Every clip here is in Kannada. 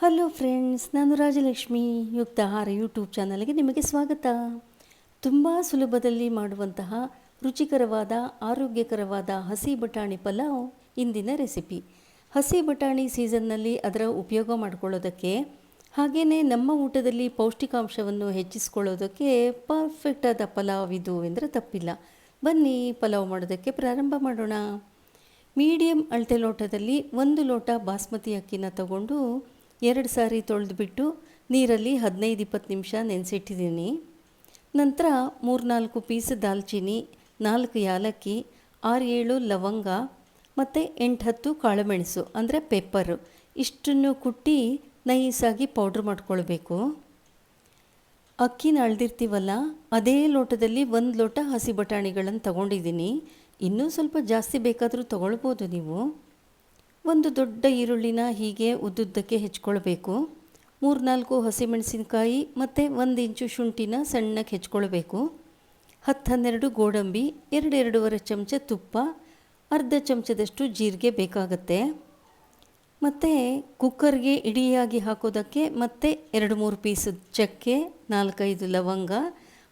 ಹಲೋ ಫ್ರೆಂಡ್ಸ್ ನಾನು ರಾಜಲಕ್ಷ್ಮಿ ಯುಕ್ತ ಆಹಾರ ಯೂಟ್ಯೂಬ್ ಚಾನಲ್ಗೆ ನಿಮಗೆ ಸ್ವಾಗತ. ತುಂಬ ಸುಲಭದಲ್ಲಿ ಮಾಡುವಂತಹ ರುಚಿಕರವಾದ, ಆರೋಗ್ಯಕರವಾದ ಹಸಿ ಬಟಾಣಿ ಪಲಾವ್ ಇಂದಿನ ರೆಸಿಪಿ ಹಸಿ ಬಟಾಣಿ ಸೀಸನ್ನಲ್ಲಿ ಅದರ ಉಪಯೋಗ ಮಾಡಿಕೊಳ್ಳೋದಕ್ಕೆ ಹಾಗೆಯೇ ನಮ್ಮ ಊಟದಲ್ಲಿ ಪೌಷ್ಟಿಕಾಂಶವನ್ನು ಹೆಚ್ಚಿಸ್ಕೊಳ್ಳೋದಕ್ಕೆ ಪರ್ಫೆಕ್ಟ್ ಆದ ಪಲಾವ್ ಇದು ಎಂದರೆ ತಪ್ಪಿಲ್ಲ. ಬನ್ನಿ, ಪಲಾವ್ ಮಾಡೋದಕ್ಕೆ ಪ್ರಾರಂಭ ಮಾಡೋಣ. ಮೀಡಿಯಂ ಅಳತೆ ಲೋಟದಲ್ಲಿ ಒಂದು ಲೋಟ ಬಾಸ್ಮತಿ ಅಕ್ಕಿನ ತಗೊಂಡು ಎರಡು ಸಾರಿ ತೊಳೆದುಬಿಟ್ಟು ನೀರಲ್ಲಿ ಹದಿನೈದು ಇಪ್ಪತ್ತು ನಿಮಿಷ ನೆನೆಸಿಟ್ಟಿದ್ದೀನಿ. ನಂತರ ಮೂರ್ನಾಲ್ಕು ಪೀಸ್ ದಾಲ್ಚಿನಿ, ನಾಲ್ಕು ಯಾಲಕ್ಕಿ, ಆರು ಏಳು ಲವಂಗ ಮತ್ತು ಎಂಟು ಹತ್ತು ಕಾಳುಮೆಣಸು, ಅಂದರೆ ಪೆಪ್ಪರು. ಇಷ್ಟನ್ನು ಕುಟ್ಟಿ ನೈಸಾಗಿ ಪೌಡ್ರ್ ಮಾಡ್ಕೊಳ್ಬೇಕು. ಅಕ್ಕಿನ ಅಳ್ದಿರ್ತೀವಲ್ಲ, ಅದೇ ಲೋಟದಲ್ಲಿ ಒಂದು ಲೋಟ ಹಸಿ ಬಟಾಣಿಗಳನ್ನು ತಗೊಂಡಿದ್ದೀನಿ. ಇನ್ನೂ ಸ್ವಲ್ಪ ಜಾಸ್ತಿ ಬೇಕಾದರೂ ತಗೊಳ್ಬೋದು ನೀವು. ಒಂದು ದೊಡ್ಡ ಈರುಳ್ಳಿನ ಹೀಗೆ ಉದ್ದುದ್ದಕ್ಕೆ ಹೆಚ್ಕೊಳ್ಬೇಕು. ಮೂರ್ನಾಲ್ಕು ಹಸಿಮೆಣಸಿನಕಾಯಿ ಮತ್ತು ಒಂದು ಇಂಚು ಶುಂಠಿನ ಸಣ್ಣಕ್ಕೆ ಹೆಚ್ಕೊಳ್ಬೇಕು. ಹತ್ತು ಹನ್ನೆರಡು ಗೋಡಂಬಿ ಎರಡೆರಡೂವರೆ ಚಮಚ ತುಪ್ಪ, ಅರ್ಧ ಚಮಚದಷ್ಟು ಜೀರಿಗೆ ಬೇಕಾಗತ್ತೆ. ಮತ್ತು ಕುಕ್ಕರ್ಗೆ ಇಡಿಯಾಗಿ ಹಾಕೋದಕ್ಕೆ ಮತ್ತೆ ಎರಡು ಮೂರು ಪೀಸ್ ಚಕ್ಕೆ, ನಾಲ್ಕೈದು ಲವಂಗ,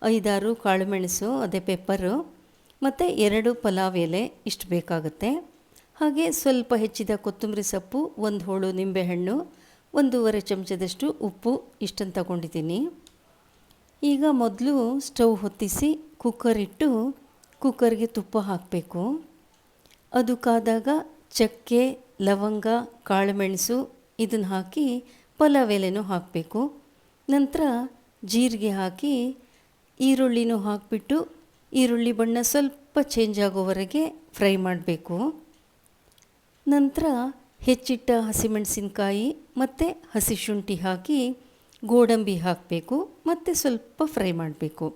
ಐದಾರು ಕಾಳುಮೆಣಸು, ಅದೇ ಪೆಪ್ಪರು, ಮತ್ತು ಎರಡು ಪಲಾವ್ ಎಲೆ ಇಷ್ಟು ಬೇಕಾಗುತ್ತೆ. ಹಾಗೆ ಸ್ವಲ್ಪ ಹೆಚ್ಚಿದ ಕೊತ್ತಂಬರಿ ಸೊಪ್ಪು, ಒಂದು ಹೋಳು ನಿಂಬೆಹಣ್ಣು, ಒಂದೂವರೆ ಚಮಚದಷ್ಟು ಉಪ್ಪು ಇಷ್ಟನ್ನು ತಗೊಂಡಿದ್ದೀನಿ. ಈಗ ಮೊದಲು ಸ್ಟವ್ ಹೊತ್ತಿಸಿ ಕುಕ್ಕರ್ ಇಟ್ಟು ಕುಕ್ಕರ್ಗೆ ತುಪ್ಪ ಹಾಕಬೇಕು. ಅದು ಕಾದಾಗ ಚಕ್ಕೆ, ಲವಂಗ, ಕಾಳುಮೆಣಸು ಇದನ್ನು ಹಾಕಿ ಪಲಾವ್ ಎಲೆನೂ ಹಾಕಬೇಕು. ನಂತರ ಜೀರಿಗೆ ಹಾಕಿ ಈರುಳ್ಳಿನೂ ಹಾಕಿಬಿಟ್ಟು ಈರುಳ್ಳಿ ಬಣ್ಣ ಸ್ವಲ್ಪ ಚೇಂಜ್ ಆಗೋವರೆಗೆ ಫ್ರೈ ಮಾಡಬೇಕು. ನಂತರ ಹೆಚ್ಚಿಟ್ಟ ಹಸಿಮೆಣಸಿನಕಾಯಿ ಮತ್ತು ಹಸಿ ಶುಂಠಿ ಹಾಕಿ ಗೋಡಂಬಿ ಹಾಕಬೇಕು ಮತ್ತು ಸ್ವಲ್ಪ ಫ್ರೈ ಮಾಡಬೇಕು.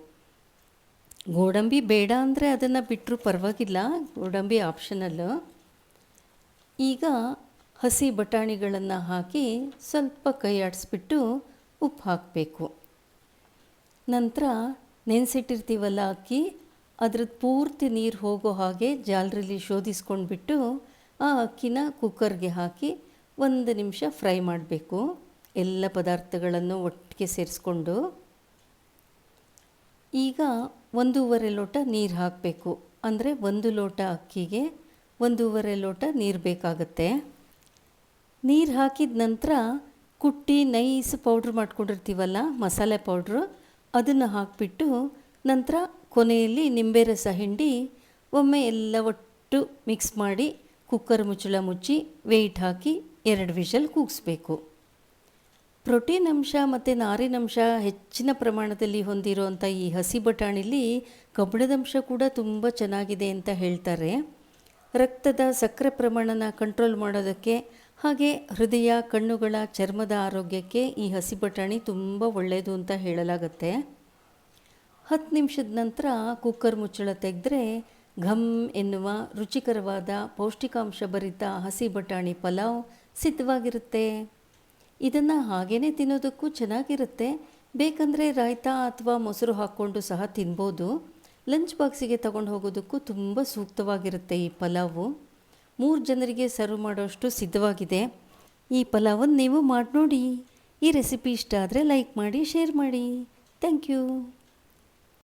ಗೋಡಂಬಿ ಬೇಡ ಅಂದರೆ ಅದನ್ನು ಬಿಟ್ಟರೂ ಪರವಾಗಿಲ್ಲ, ಗೋಡಂಬಿ ಆಪ್ಷನಲ್. ಈಗ ಹಸಿ ಬಟಾಣಿಗಳನ್ನು ಹಾಕಿ ಸ್ವಲ್ಪ ಕೈ ಆಡಿಸ್ಬಿಟ್ಟು ಉಪ್ಪು ಹಾಕಬೇಕು. ನಂತರ ನೆನೆಸಿಟ್ಟಿರ್ತೀವಲ್ಲ ಅಕ್ಕಿ ಅದ್ರದ್ದು ಪೂರ್ತಿ ನೀರು ಹೋಗೋ ಹಾಗೆ ಜಾಲರಲ್ಲಿ ಶೋಧಿಸ್ಕೊಂಡ್ಬಿಟ್ಟು ಆ ಅಕ್ಕಿನ ಕುಕ್ಕರ್ಗೆ ಹಾಕಿ ಒಂದು ನಿಮಿಷ ಫ್ರೈ ಮಾಡಬೇಕು. ಎಲ್ಲ ಪದಾರ್ಥಗಳನ್ನು ಒಟ್ಟಿಗೆ ಸೇರಿಸ್ಕೊಂಡು ಈಗ ಒಂದೂವರೆ ಲೋಟ ನೀರು ಹಾಕಬೇಕು. ಅಂದರೆ ಒಂದು ಲೋಟ ಅಕ್ಕಿಗೆ ಒಂದೂವರೆ ಲೋಟ ನೀರು ಬೇಕಾಗತ್ತೆ. ನೀರು ಹಾಕಿದ ನಂತರ ಕುಟ್ಟಿ ನೈಸ್ ಪೌಡ್ರ್ ಮಾಡ್ಕೊಂಡಿರ್ತೀವಲ್ಲ, ಮಸಾಲೆ ಪೌಡ್ರು, ಅದನ್ನು ಹಾಕಿಬಿಟ್ಟು ನಂತರ ಕೊನೆಯಲ್ಲಿ ನಿಂಬೆ ರಸ ಹಿಂಡಿ ಒಮ್ಮೆ ಎಲ್ಲ ಒಟ್ಟು ಮಿಕ್ಸ್ ಮಾಡಿ ಕುಕ್ಕರ್ ಮುಚ್ಚಳ ಮುಚ್ಚಿ ವೆಯ್ಟ್ ಹಾಕಿ ಎರಡು ವಿಷಲ್ ಕೂಗಿಸ್ಬೇಕು. ಪ್ರೋಟೀನ್ ಅಂಶ ಮತ್ತು ನಾರಿನಂಶ ಹೆಚ್ಚಿನ ಪ್ರಮಾಣದಲ್ಲಿ ಹೊಂದಿರುವಂಥ ಈ ಹಸಿ ಬಟಾಣಿಲಿ ಕಬ್ಬಿಣದಂಶ ಕೂಡ ತುಂಬ ಚೆನ್ನಾಗಿದೆ ಅಂತ ಹೇಳ್ತಾರೆ. ರಕ್ತದ ಸಕ್ಕರೆ ಪ್ರಮಾಣನ ಕಂಟ್ರೋಲ್ ಮಾಡೋದಕ್ಕೆ ಹಾಗೆ ಹೃದಯ, ಕಣ್ಣುಗಳ ಚರ್ಮದ ಆರೋಗ್ಯಕ್ಕೆ ಈ ಹಸಿ ಬಟಾಣಿ ತುಂಬ ಒಳ್ಳೆಯದು ಅಂತ ಹೇಳಲಾಗತ್ತೆ. ಹತ್ತು ನಿಮಿಷದ ನಂತರ ಕುಕ್ಕರ್ ಮುಚ್ಚಳ ತೆಗೆದ್ರೆ ಘಮ್ ಎನ್ನುವ ರುಚಿಕರವಾದ ಪೌಷ್ಟಿಕಾಂಶ ಭರಿತ ಹಸಿ ಬಟಾಣಿ ಪಲಾವ್ ಸಿದ್ಧವಾಗಿರುತ್ತೆ. ಇದನ್ನು ಹಾಗೇ ತಿನ್ನೋದಕ್ಕೂ ಚೆನ್ನಾಗಿರುತ್ತೆ. ಬೇಕಂದರೆ ರಾಯ್ತಾ ಅಥವಾ ಮೊಸರು ಹಾಕ್ಕೊಂಡು ಸಹ ತಿನ್ಬೋದು. ಲಂಚ್ ಬಾಕ್ಸಿಗೆ ತಗೊಂಡು ಹೋಗೋದಕ್ಕೂ ತುಂಬ ಸೂಕ್ತವಾಗಿರುತ್ತೆ ಈ ಪಲಾವು. ಮೂರು ಜನರಿಗೆ ಸರ್ವ್ ಮಾಡೋಷ್ಟು ಸಿದ್ಧವಾಗಿದೆ. ಈ ಪಲಾವನ್ನು ನೀವು ಮಾಡಿ ನೋಡಿ ಈ ರೆಸಿಪಿ ಇಷ್ಟ ಆದರೆ ಲೈಕ್ ಮಾಡಿ, ಶೇರ್ ಮಾಡಿ. Thank you.